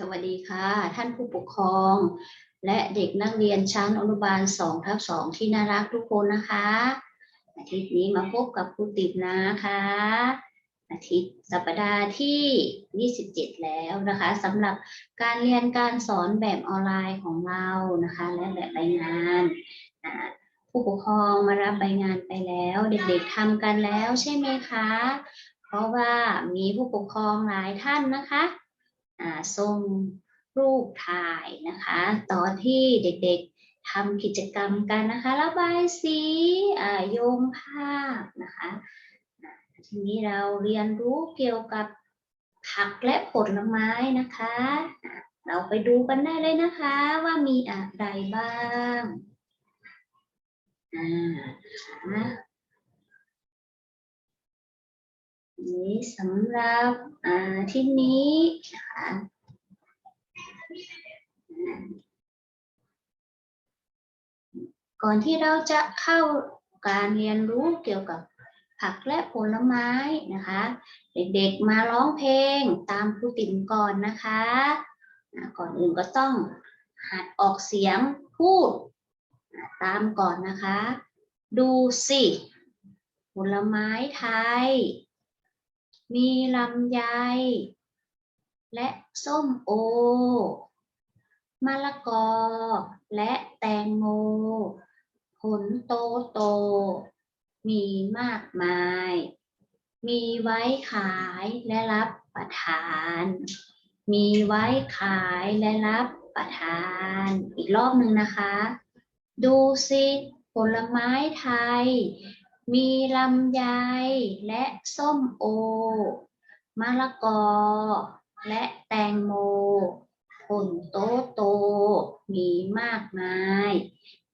สวัสดีค่ะ ท่านผู้ปกครอง และเด็กนักเรียนชั้นอนุบาล2ทับ2ที่น่ารักทุกคนนะคะ อาทิตย์นี้มาพบกับครูติบนะคะ อาทิตย์สัปดาห์ที่ 27 แล้วนะคะสำหรับการเรียนการสอนแบบออนไลน์ของเรานะคะ และแบบใบงานผู้ปกครองมารับใบงานไปแล้ว เด็กๆทำกันแล้วใช่ไหมคะ เพราะว่ามีผู้ปกครองหลายท่านนะคะ ส่งรูปถ่ายนะคะ ตอนที่เด็กๆทำกิจกรรมกันนะคะระบายสีอ่าโยงภาพนะคะทีนี้เราเรียนรู้เกี่ยวกับผักและผลไม้นะคะ เราไปดูกันได้เลยนะคะว่ามีอะไรบ้างอ่า นี้สำหรับอาที่นี้นะคะก่อนที่เราจะเข้าการเรียนรู้เกี่ยวกับผักและผลไม้นะคะ เด็กๆมาร้องเพลงตามครูติ๋มก่อนนะคะ ก่อนอื่นก็ต้องหัดออกเสียงพูดตามก่อนนะคะ ดูสิ ผลไม้ไทย มีลำไย และส้มโอ มะละกอ และแตงโม ผลโตโต มีมากมาย มีไว้ขายและรับประทาน มีไว้ขายและรับประทาน อีกรอบหนึ่งนะคะ ดูสิผลไม้ไทย มีลำไยและส้มโอ มะละกอ และแตงโมผลโตโต มีมากมาย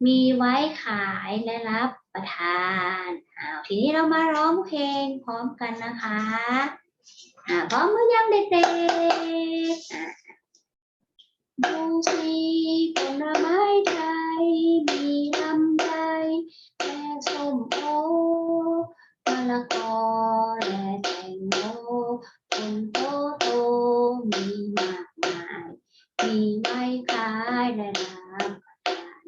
มีไว้ขายและรับประทานอ้าวทีนี้เรามาร้องเพลงพร้อมกันนะคะอ่าพร้อมหรือยังเด็กๆดูสิผลไม้ไทยมีลำไย ส้มโอมะละกอและแตงโมผลโตโตมีมากมาย มีไว้ขายและรับประทาน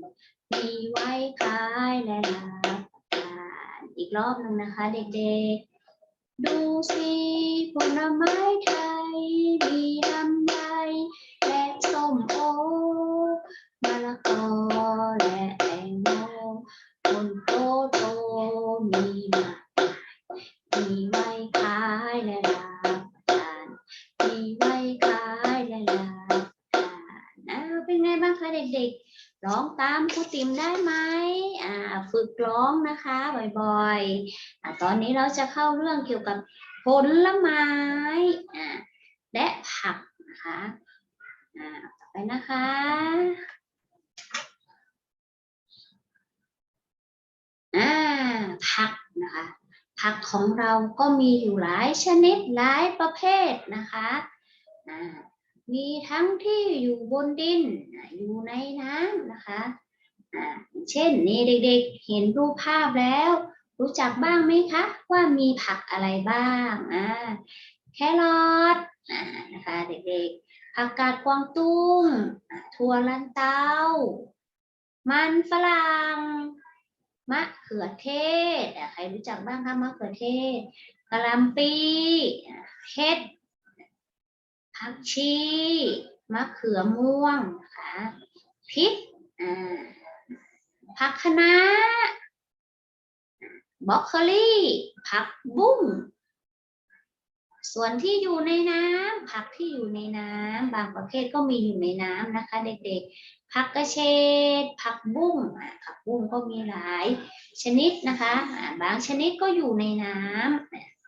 มีไว้ขายและรับประทาน อีกรอบหนึ่งนะคะเด็กๆ ดูสิผลไม้ไทยมีลำไยและส้มโอมะละกอและแตงโม ผลโตโตมีมากมายมีไว้ขายและรับประทานมีไว้ขายและรับประทานอ้าวเป็นไงบ้างคะเด็กๆ ร้องตามครูติ๋มได้ไหมอ่าฝึกร้องนะคะบ่อยๆอ่าตอนนี้เราจะเข้าเรื่องเกี่ยวกับผลไม้อ่าและผักนะคะอ่าต่อไปนะคะ อ่าผักนะคะ ผักของเราก็มีอยู่หลายชนิดหลายประเภทนะคะอ่ามีทั้งที่อยู่บนดิน อยู่ในน้ำนะคะอ่าเช่นนี่เด็กๆเห็นรูปภาพแล้ว รู้จักบ้างไหมคะว่ามีผักอะไรบ้างอ่าแครอทนะคะเด็กๆผักกาดกวางตุ้งถั่วลันเตามันฝรั่ง มะเขือเทศใครรู้จักบ้างคะมะเขือเทศกะหล่ำปีเห็ดผักชีมะเขือม่วงนะคะพริกอ่าผักคะน้าบรอกโคลี่ผักบุ้งส่วนที่อยู่ในน้ำผักที่อยู่ในน้ำบางประเภทก็มีอยู่ในน้ำนะคะ เด็กๆ ผักกระเฉดผักบุ้งผักบุ้งก็มีหลายชนิดนะคะบางชนิดก็อยู่ในน้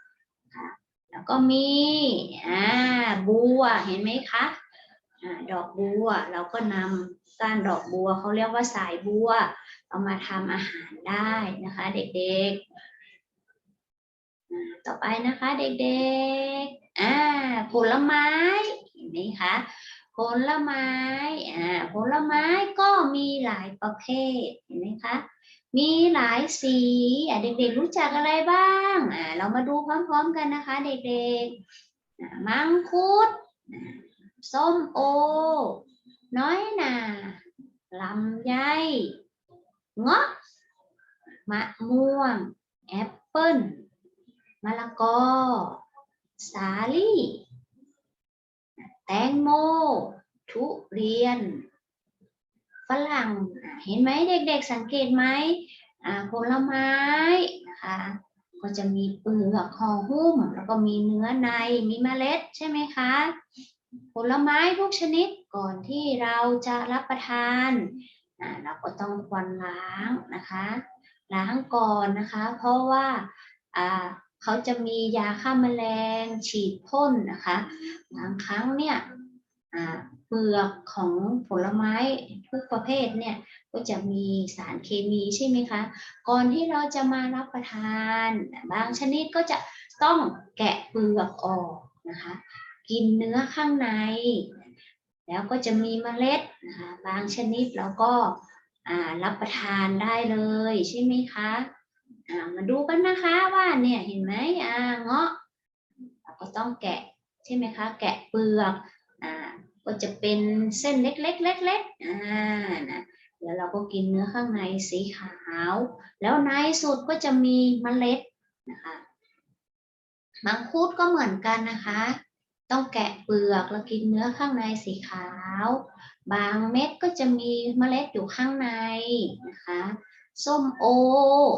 ำแล้วก็มีบัวเห็นไหมคะดอกบัวเราก็นำก้านดอกบัวเขาเรียกว่าสายบัว เอามาทำอาหารได้นะคะ เด็กๆ ต่อไปนะคะเด็กๆผลไม้เห็นไหมคะ ผลไม้อ่าผลไม้ก็มีหลายประเภทเห็นไหมคะมีหลายสีอ่าเด็กๆรู้จักอะไรบ้างอ่าเรามาดูพร้อมๆกันนะคะ เด็กๆมังคุดส้มโอ น้อยนาลำไยเงาะมะม่วง แอปเปิ้ลมะละกอ สาลี่ แตงโม ทุเรียน ฝรั่ง เห็นไหมเด็กๆสังเกตไหมผลไม้นะคะก็จะมีเปลือกห่อหุ้ม แล้วก็มีเนื้อในมีเมล็ดใช่ไหมคะ ผลไม้ทุกชนิดก่อนที่เราจะรับประทานเราก็ต้องควรล้างนะคะ ล้างก่อนนะคะ เพราะว่า เขาจะมียาฆ่าแมลงฉีดพ่นนะคะบางครั้งเนี่ยเปลือกของผลไม้ทุกประเภทเนี่ยก็จะมีสารเคมีใช่ไหมคะ ก่อนที่เราจะมารับประทาน บางชนิดก็จะต้องแกะเปลือกออกนะคะ กินเนื้อข้างใน แล้วก็จะมีเมล็ดนะคะ บางชนิดเราก็รับประทานได้เลยใช่ไหมคะ มาดูกันนะคะว่าเนี่ยเห็นไหมอ่าเงาะเราก็ต้องแกะใช่ไหมคะ แกะเปลือกอ่าก็จะเป็นเส้นเล็กๆเล็กๆอ่านะเดี๋ยวเราก็กินเนื้อข้างในสีขาว แล้วในสุดก็จะมีเมล็ดนะคะมังคุดก็เหมือนกันนะคะ ต้องแกะเปลือกแล้วกินเนื้อข้างในสีขาว บางเม็ดก็จะมีเมล็ดอยู่ข้างในนะคะ ส้มโอ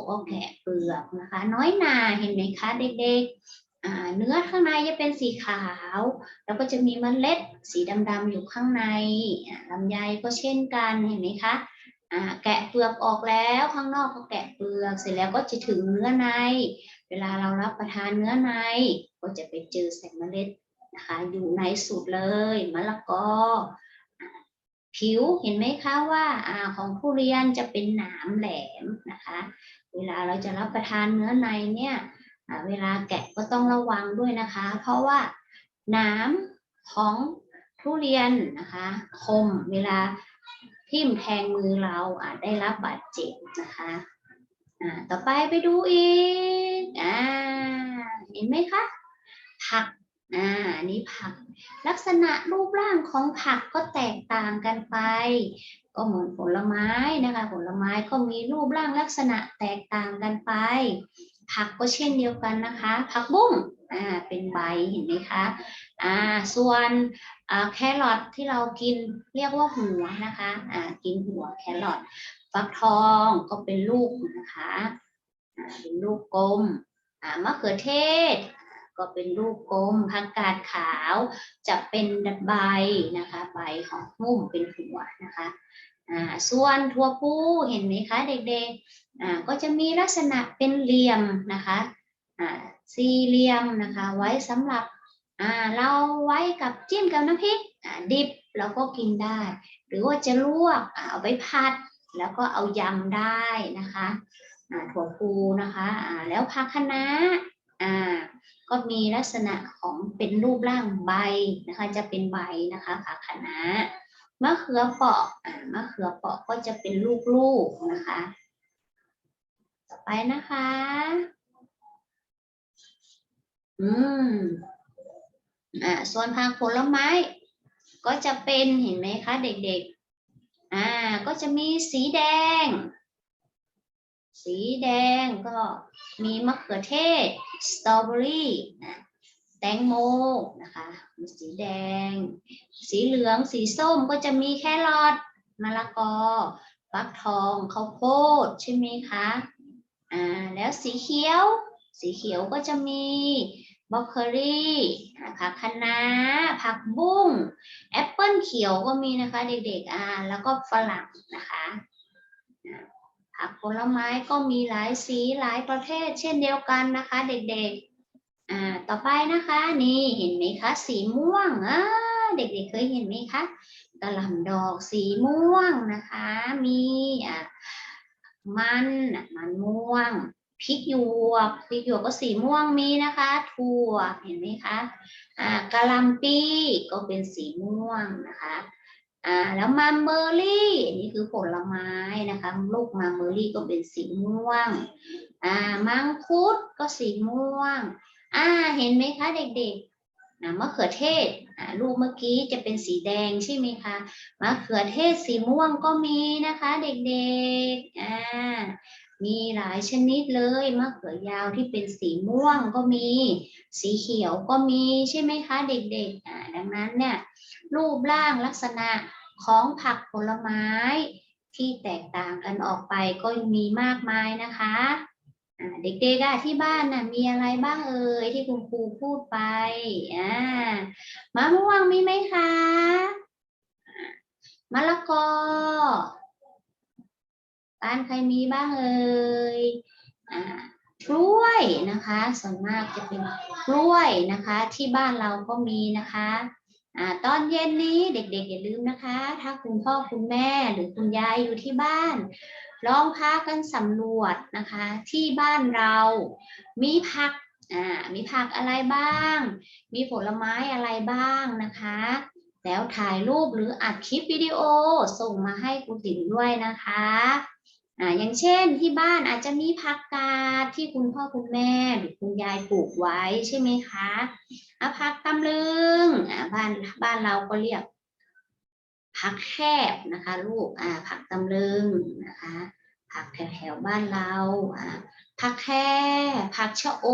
ก็แกะเปลือกนะคะ น้อยหนาเห็นไหมคะเด็กๆอ่าเนื้อข้างในจะเป็นสีขาว แล้วก็จะมีเมล็ดสีดำๆอยู่ข้างในอ่าลำไยก็เช่นกันเห็นไหมคะอ่าแกะเปลือกออกแล้วข้างนอกก็แกะเปลือกเสร็จแล้วก็จะถึงเนื้อใน เวลาเรารับประทานเนื้อใน ก็จะไปเจอแสงเมล็ดนะคะอยู่ในสุดเลยมะละกออ่า ผิวเห็นไหมคะว่าอาของทุเรียนจะเป็นหนามแหลมนะคะ เวลาเราจะรับประทานเนื้อในเนี่ยเวลาแกะก็ต้องระวังด้วยนะคะ เพราะว่าหนามของทุเรียนนะคะคมเวลาทิ่มแทงมือเราอาจได้รับบาดเจ็บนะคะต่อไปไปดูอีกอ่าเห็นไหมคะผัก อ่านนี้ผัก ลักษณะรูปร่างของผักก็แตกต่างกันไป ก็เหมือนผลไม้นะคะ ผลไม้ก็มีรูปร่างลักษณะแตกต่างกันไป ผักก็เช่นเดียวกันนะคะ ผักบุ้งอ่าเป็นใบเห็นไหมคะอ่าส่วนอ่าแครอทที่เรากินเรียกว่าหัวนะคะอ่ากินหัวแครอทฟักทองก็เป็นลูกนะคะอ่าเป็นลูกกลมอ่ามะเขือเทศ ก็เป็นรูปกลมผักกาดขาว จะเป็นใบนะคะใบของหุ้มเป็นหัวนะคะอ่าส่วนถั่วพูเห็นไหมคะเด็กๆอ่าก็จะมีลักษณะเป็นเหลี่ยมนะคะอ่าสี่เหลี่ยมนะคะไว้สำหรับอ่าเราไว้กับจิ้มกับน้ำพริกดิบเราก็กินได้ หรือว่าจะลวกเอาไปผัด แล้วก็เอายำได้นะคะอ่าถั่วพูนะคะอ่าแล้วผักคะน้า อ่าก็มีลักษณะของเป็นรูปร่างใบนะคะ จะเป็นใบนะคะผักคะน้ามะเขือเปราะอ่ามะเขือเปราะก็จะเป็นลูกๆนะคะ ต่อไปนะคะ อืมอ่าส่วนผักผลไม้ ก็จะเป็นเห็นไหมคะเด็กๆ อ่า ก็จะมีสีแดง สีแดงก็มีมะเขือเทศ สตรอเบอรี่นะแตงโมนะคะมีสีแดง สีเหลือง สีส้มก็จะมีแครอทมะละกอ ฟักทองข้าวโพดใช่ไหมคะอ่าแล้วสีเขียว สีเขียวก็จะมีบรอกโคลีผักคะคะน้าผักบุ้งแอปเปิลเขียวก็มีนะคะเด็กๆอ่าแล้วก็ฝรั่งนะคะ ผักผลไม้ก็มีหลายสีหลายประเภทเช่นเดียวกันนะคะ เด็กๆ อ่า ต่อไปนะคะนี่เห็นไหมคะสีม่วงอ่าเด็กๆเคยเห็นไหมคะกระหล่ำดอกสีม่วงนะคะ มีอ่ามันมันม่วงพริกหยวกพริกหยวกก็สีม่วงมีนะคะ ถั่วเห็นไหมคะอ่ากะหล่ำปีก็เป็นสีม่วงนะคะ อ่าแล้วมัมเบอร์รี่อันนี่คือผลไม้นะคะลูกมัมเบอร์รี่ก็เป็นสีม่วงอ่ามังคุดก็สีม่วงอ่าเห็นไหมคะเด็กๆนะมะเขือเทศอ่าลูกเมื่อกี้จะเป็นสีแดงใช่ไหมคะมะเขือเทศสีม่วงก็มีนะคะ เด็กๆอ่า มีหลายชนิดเลยมะเขือยาวที่เป็นสีม่วงก็มี สีเขียวก็มีใช่ไหมคะเด็กๆอ่าดังนั้นเนี่ยรูปร่างลักษณะของผักผลไม้ที่แตกต่างกันออกไปก็มีมากมายนะคะอ่าเด็กๆอะที่บ้านน่ะมีอะไรบ้างเอ่ยที่คุณครูพูดไปอ่ามะม่วงมีไหมคะมะละกอ บ้านใครมีบ้างเอ่ยอ่ากล้วยนะคะ ส่วนมากจะเป็นกล้วยนะคะ ที่บ้านเราก็มีนะคะอ่าตอนเย็นนี้เด็กๆอย่าลืมนะคะ ถ้าคุณพ่อคุณแม่หรือคุณยายอยู่ที่บ้านลองพากันสำรวจนะคะ ที่บ้านเรามีผักอ่ามีผักอะไรบ้าง มีผลไม้อะไรบ้างนะคะ แล้วถ่ายรูปหรืออัดคลิปวิดีโอส่งมาให้ครูติ๋มด้วยนะคะ อ่าอย่างเช่นที่บ้านอาจจะมีผักกาดที่คุณพ่อคุณแม่หรือคุณยายปลูกไว้ใช่ไหมคะอะผักตำลึงอ่าบ้านบ้านเราก็เรียกผักแคบนะคะลูกอ่าผักตำลึงนะคะผักแถวๆบ้านเราอ่าผักแค่ผักชะอ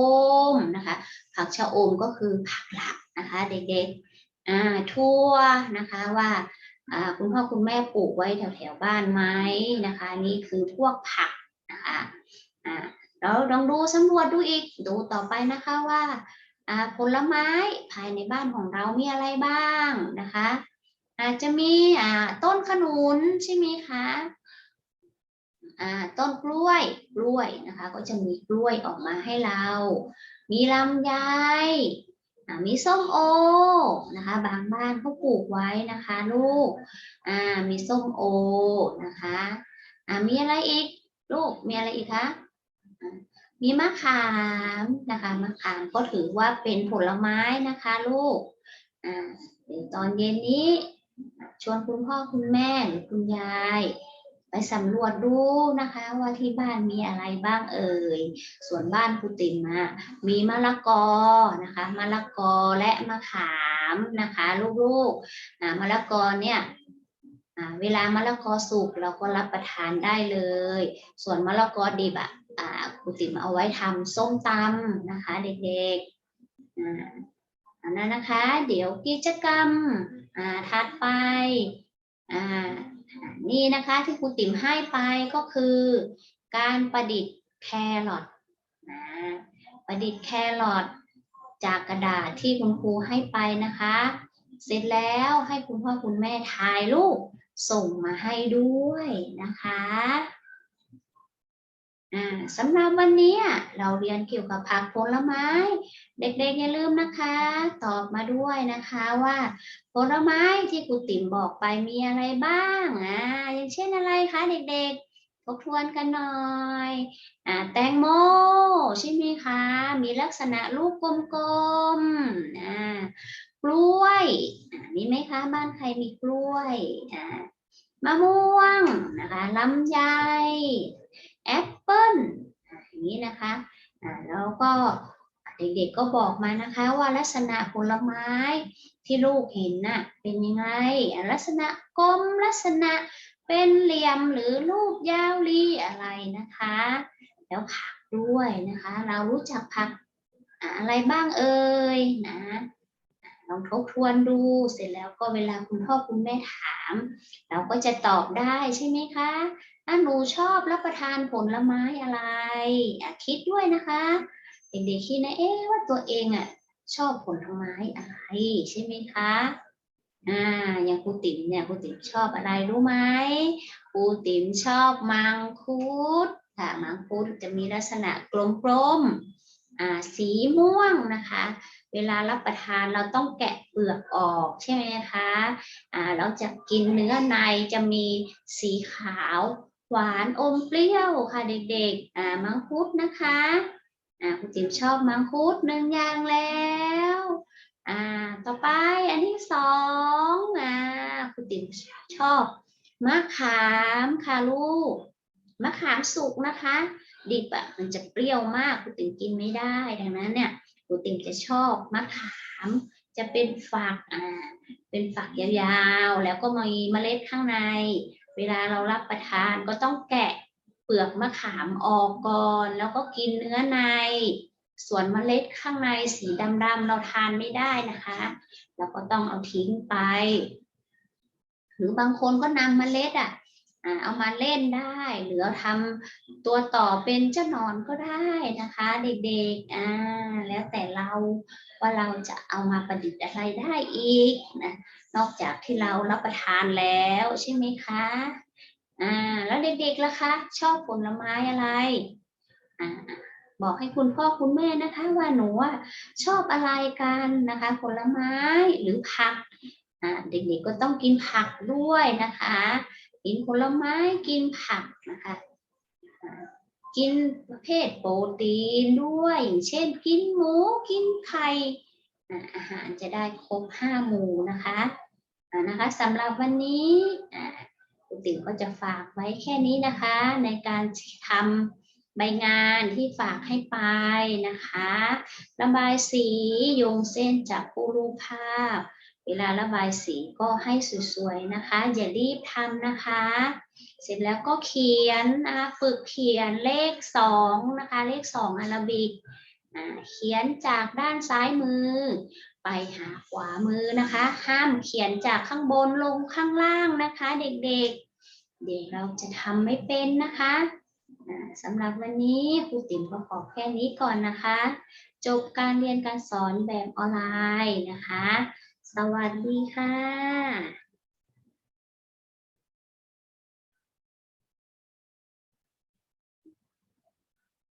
มนะคะ ผักชะอมก็คือผักหลักนะคะ เด็กๆอ่าทั่วนะคะว่า คุณพ่อคุณแม่ปลูกไว้แถวๆบ้านไหมนะคะ นี่คือพวกผักนะคะอ่าเราลองดูสำรวจดูอีกดูต่อไปนะคะว่าผลไม้ภายในบ้านของเรามีอะไรบ้างนะคะ อาจจะมีต้นขนุนใช่ไหมคะต้นกล้วยกล้วยนะคะ ก็จะมีกล้วยออกมาให้เรา มีลำไย มีส้มโอนะคะ บางบ้านเขาปลูกไว้นะคะลูกอ่ามีส้มโอนะคะอ่ามีอะไรอีกลูกมีอะไรอีกคะมีมะขามนะคะมะขามก็ถือว่าเป็นผลไม้นะคะลูกอ่าเดี๋ยวตอนเย็นนี้ชวนคุณพ่อคุณแม่หรือคุณยาย สำรวจดูนะคะว่าที่บ้านมีอะไรบ้างเอ่ย ส่วนบ้านครูติ๋มอะมีมะละกอนะคะมะละกอและมะขามนะคะลูกๆมะละกอเนี่ยเวลามะละกอสุกเราก็รับประทานได้เลย ส่วนมะละกอดิบอะครูติ๋มเอาไว้ทำส้มตำนะคะ เด็กๆอันนั้นนะคะ เดี๋ยวกิจกรรมถัดไปอ่า นี่นะคะที่ครูติ๋มให้ไปก็คือ การประดิษฐ์แครอทนะประดิษฐ์แครอทจากกระดาษที่คุณครูให้ไปนะคะ เสร็จแล้วให้คุณพ่อคุณแม่ถ่ายรูปส่งมาให้ด้วยนะคะ สำหรับวันนี้เราเรียนเกี่ยวกับผักผลไม้ เด็กๆอย่าลืมนะคะ ตอบมาด้วยนะคะว่าผลไม้ที่ครูติ๋มบอกไปมีอะไรบ้างอ่าอย่างเช่นอะไรคะเด็กๆทบทวนกันหน่อยอ่าแตงโมใช่ไหมคะ มีลักษณะลูกกลมๆอ่ากล้วยอ่ามีไหมคะบ้านใครมีกล้วยอ่ามะม่วงนะคะลำไย แอปเปิ้ลอย่างนี้นะคะแล้วก็เด็กๆก็บอกมานะคะว่าลักษณะผลไม้ที่ลูกเห็นน่ะเป็นยังไง ลักษณะกลมลักษณะเป็นเหลี่ยมหรือรูปยาวรีอะไรนะคะ แล้วผักด้วยนะคะ เรารู้จักผักอะไรบ้างเอ่ยนะลองทบทวนดูเสร็จแล้วก็เวลาคุณพ่อคุณแม่ถาม เราก็จะตอบได้ใช่ไหมคะ ถ้าหนูชอบรับประทานผลไม้อะไรอะคิดด้วยนะคะเด็กๆคิดนะเอ๊ะว่าตัวเองอะชอบผลไม้อะไรใช่ไหมคะอ่าอย่างครูติ๋มเนี่ยครูติ๋มชอบอะไรรู้ไหมครูติ๋มชอบมังคุดค่ะมังคุดจะมีลักษณะกลมๆอ่าสีม่วงนะคะ เวลารับประทานเราต้องแกะเปลือกออกใช่ไหมคะอ่าเราจะกินเนื้อในจะมีสีขาว หวานอมเปรี้ยวค่ะเด็กๆ อ่ามังคุดนะคะ อ่าคุณติ๋มชอบมังคุดหนึ่งอย่างแล้ว อ่า ต่อไปอันที่สองอ่าคุณติ๋มชอบมะขามค่ะลูก มะขามสุกนะคะ ดิบอะมันจะเปรี้ยวมากคุณติ๋มกินไม่ได้ ดังนั้นเนี่ยคุณติ๋มจะชอบมะขามจะเป็นฝักอ่าเป็นฝักยาวๆ แล้วก็มีเมล็ดข้างใน เวลาเรารับประทานก็ต้องแกะเปลือกมะขามออกก่อน แล้วก็กินเนื้อใน ส่วนเมล็ดข้างในสีดำๆเราทานไม่ได้นะคะเราก็ต้องเอาทิ้งไป หรือบางคนก็นำเมล็ดอะอ่า เอามาเล่นได้ หรือเอาทำตัวต่อเป็นเจ้านอนก็ได้นะคะ เด็กๆอ่าแล้วแต่เราว่าเราจะเอามาประดิษฐ์อะไรได้อีกนะนอกจากที่เรารับประทานแล้วใช่ไหมคะอ่าแล้วเด็กๆล่ะคะชอบผลไม้อะไรอ่าบอกให้คุณพ่อคุณแม่นะคะ ว่าหนูชอบอะไรกันนะคะ ผลไม้หรือผักอ่าเด็กๆก็ต้องกินผักด้วยนะคะ กินผลไม้กินผักนะคะกินประเภทโปรตีนด้วย อย่างเช่น กินหมูกินไข่อาหารจะได้ครบห้าหมู่นะคะนะคะสำหรับวันนี้ครูติ๋วก็จะฝากไว้แค่นี้นะคะ ในการทำใบงานที่ฝากให้ไปนะคะ ระบายสีโยงเส้นจากผู้รูปภาพ เวลาระบายสีก็ให้สวยๆนะคะ อย่ารีบทำนะคะ เสร็จแล้วก็เขียนนะคะฝึกเขียนเลขสองนะคะเลขสองอาราบิกเขียนจากด้านซ้ายมือ ไปหาขวามือนะคะ ห้ามเขียนจากข้างบนลงข้างล่างนะคะ เด็กๆ เดี๋ยวเราจะทำไม่เป็นนะคะสำหรับวันนี้ครูติ๋มก็ขอแค่นี้ก่อนนะคะ จบการเรียนการสอนแบบออนไลน์นะคะ สวัสดีค่ะ